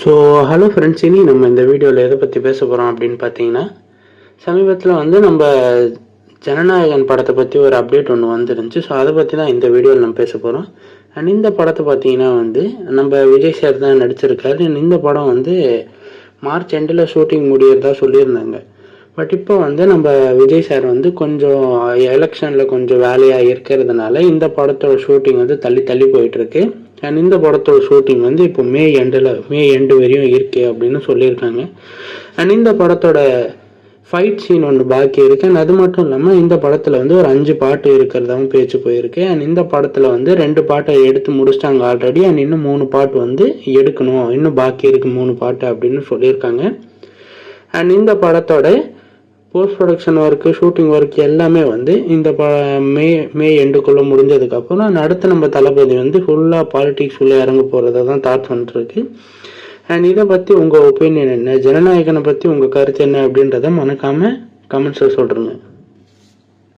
So hello friends இனி நம்ம இந்த வீடியோவில் எதை பற்றி பேச போகிறோம் அப்படின்னு பார்த்தீங்கன்னா சமீபத்தில் வந்து நம்ம ஜனநாயகன் படத்தை பற்றி ஒரு அப்டேட் ஒன்று வந்துருந்துச்சு. ஸோ அதை பற்றி தான் இந்த வீடியோவில் நம்ம பேச போகிறோம் அண்ட் இந்த படத்தை பார்த்தீங்கன்னா வந்து நம்ம விஜய் சார் தான் நடிச்சிருக்காரு. இந்த படம் வந்து மார்ச் எண்டில் ஷூட்டிங் முடியறதா சொல்லியிருந்தாங்க. பட் இப்போ வந்து நம்ம விஜய் சார் வந்து கொஞ்சம் எலெக்ஷனில் கொஞ்சம் வேலையாக இருக்கிறதுனால இந்த படத்தோட ஷூட்டிங் வந்து தள்ளி தள்ளி போயிட்டுருக்கு அண்ட் இந்த படத்தோட ஷூட்டிங் வந்து இப்போ மே எண்டில் மே எண்டு வரையும் இருக்கு அப்படின்னு சொல்லியிருக்காங்க. அண்ட் இந்த படத்தோட ஃபைட் சீன் ஒன்று பாக்கி இருக்கு. அண்ட் அது மட்டும் இல்லாமல் இந்த படத்தில் வந்து ஒரு அஞ்சு பாட்டு இருக்கிறதாவும் பேச்சு போயிருக்கு. அண்ட் இந்த படத்தில் வந்து ரெண்டு பாட்டை எடுத்து முடிச்சிட்டாங்க ஆல்ரெடி அண்ட் இன்னும் மூணு பாட்டு வந்து எடுக்கணும். இன்னும் பாக்கி இருக்குது மூணு பாட்டு அப்படின்னு சொல்லியிருக்காங்க. அண்ட் இந்த படத்தோட post production work shooting work எல்லாமே வந்து இந்த ப மே மே எண்டுக்குள்ளே முடிஞ்சதுக்கப்புறம் அடுத்து நம்ம தளபதி வந்து ஃபுல்லாக பாலிடிக்ஸ் உள்ளே இறங்க போகிறத தான் தாட் பண்ணிட்டுருக்கு அண்ட் இதை பற்றி உங்கள் ஒப்பீனியன் என்ன? ஜனநாயகனை பற்றி உங்கள் கருத்து என்ன அப்படின்றத மறக்காமல் கமெண்ட்ஸில் சொல்கிறேங்க